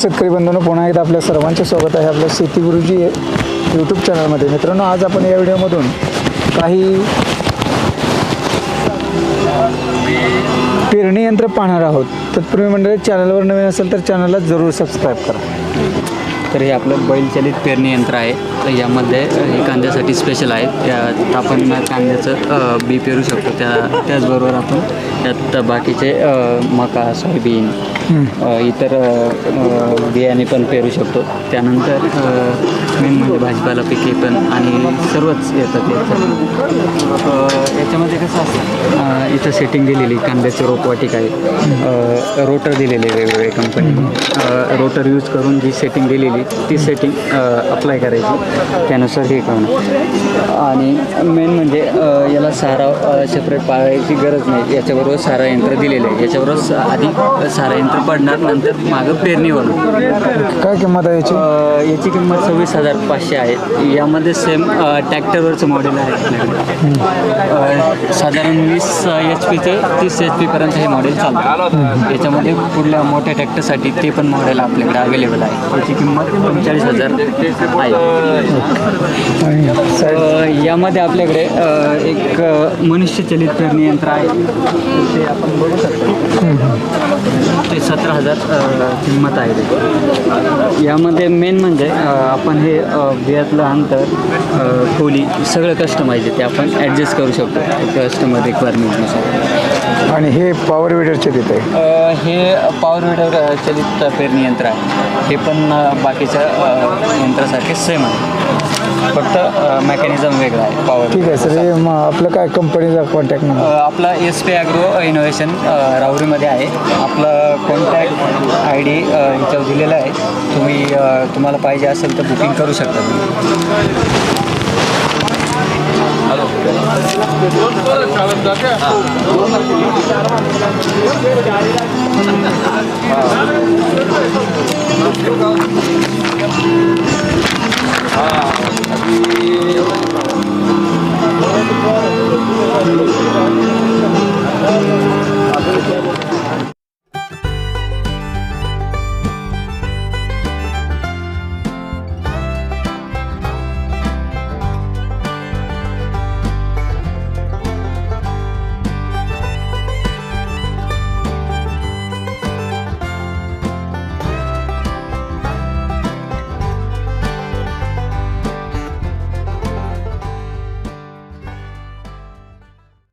शेतकरी बंधूंनो पुन्हा एकदा आपल्या सर्वांचे स्वागत आहे आपल्या शेतीगुरुजी यूट्यूब चॅनलमध्ये मित्रांनो आज आपण या व्हिडिओमधून काही पेरणी यंत्र पाहणार आहोत. तत्पूर्वी मंडळी चॅनलवर नवीन असेल तर चॅनलला जरूर सबस्क्राईब करा. तर हे आपलं बैलचलित पेरणी यंत्र आहे. तर यामध्ये हे कांद्यासाठी स्पेशल आहे. यात आपण कांद्याचं बी पेरू शकतो. त्या त्याचबरोबर आपण त्यात बाकीचे मका सोयाबीन इतर बियाणे पण पेरू शकतो. त्यानंतर मेन म्हणजे भाजीपाला पिके पण आणि सर्वच येतात याच्यामध्ये कसं असतं? इथं सेटिंग दिलेली कांद्याचे रोपवाटिका आहे रोटर दिलेले वेगवेगळे कंपनी रोटर यूज करून जी सेटिंग दिलेली ती सेटिंग अप्लाय करायची. त्यानुसार हे करणं आणि मेन म्हणजे याला सारा सेपरेट पाळायची गरज नाही. याच्याबरोबर सारा यंत्र दिलेलं आहे. याच्याबरोबर स- आधी सारा यंत्र पडणार नंतर मागं पेरणीवर काय किंमत आहे याची? याची किंमत सव्वीस हजार पाचशे आहे. यामध्ये सेम ट्रॅक्टरवरचं मॉडेल आहे. साधारण वीस एच पीचं तीस एच पीपर्यंत हे मॉडेल चालतं. याच्यामध्ये पुढल्या मोठ्या ट्रॅक्टरसाठी ते पण मॉडेल आपल्याकडे अवेलेबल आहे. याची किंमत पंचेचाळीस हजार आहे. यामध्ये आपल्याकडे एक मनुष्यचलित पेरणी यंत्र आहे. ते आपण बघू शकतो. ते सतरा हजार किंमत आहे यामध्ये मेन म्हणजे आपण हे बियातलं अंतर खोली सगळं कस्टमाइज आहे. ते आपण ॲडजस्ट करू शकतो. कस्टमर रिक्वायरमेंटनुसार आणि हे पॉवर विडरचे देत आहे. हे पॉवर विडर चलित पेरणी यंत्र आहे. हे पण बाकीच्या यंत्रासारखे सेम आहे. फक्त मेकॅनिझम वेगळं आहे पॉवर ठीक आहे सर हे मग आपलं काय कंपनीचा कॉन्टॅक्ट नंबर आपला एस पी ॲग्रो इनोव्हेशन राहुरीमध्ये आहे. आपलं कॉन्टॅक्ट आय डी याच्यावर दिलेला आहे. तुम्ही तुम्हाला पाहिजे असेल तर बुकिंग करू शकता तुम्ही. Música